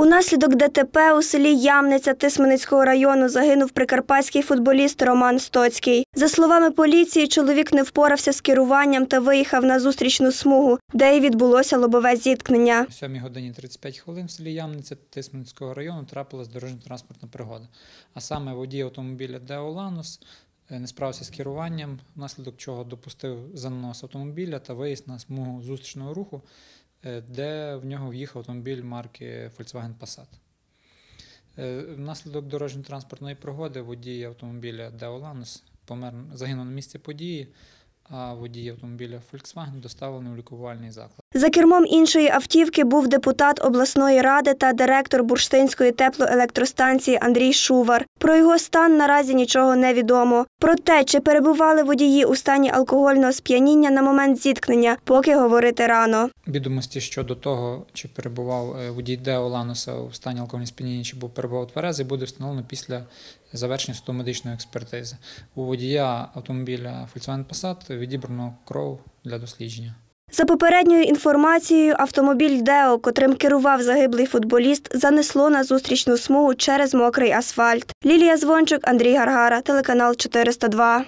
Унаслідок ДТП у селі Ямниця Тисменицького району загинув прикарпатський футболіст Роман Стоцький. За словами поліції, чоловік не впорався з керуванням та виїхав на зустрічну смугу, де й відбулося лобове зіткнення. О 7 годині 35 хвилин в селі Ямниця Тисменського району трапилась дорожньо-транспортна пригода. А саме водій автомобіля Део Ланус е, не справився з керуванням, внаслідок чого допустив занос автомобіля та виїзд на смугу зустрічного руху, де в нього в'їхав автомобіль марки Volkswagen Passat. Е, Внаслідок дорожньо-транспортної пригоди водій автомобіля Део Ланус помер, загинув на місці події, а водій автомобіля Volkswagen доставлений у лікувальний заклад. За кермом іншої автівки був депутат обласної ради та директор бурштинської теплоелектростанції Андрій Шувар. Про його стан наразі нічого не відомо. Про те, чи перебували водії у стані алкогольного сп'яніння на момент зіткнення, поки говорити рано. Відомості щодо того, чи перебував е, водій Део Лануса у стані алкогольного сп'яніння, чи був перебував тверезий, буде встановлено після завершення судово-медичної експертизи. У водія автомобіля Volkswagen Passat відібрано кров для дослідження. За попередньою інформацією, автомобіль Део, котрим керував загиблий футболіст, занесло на зустрічну смугу через мокрий асфальт. Лілія Звончук, Андрій Гаргара, телеканал 402.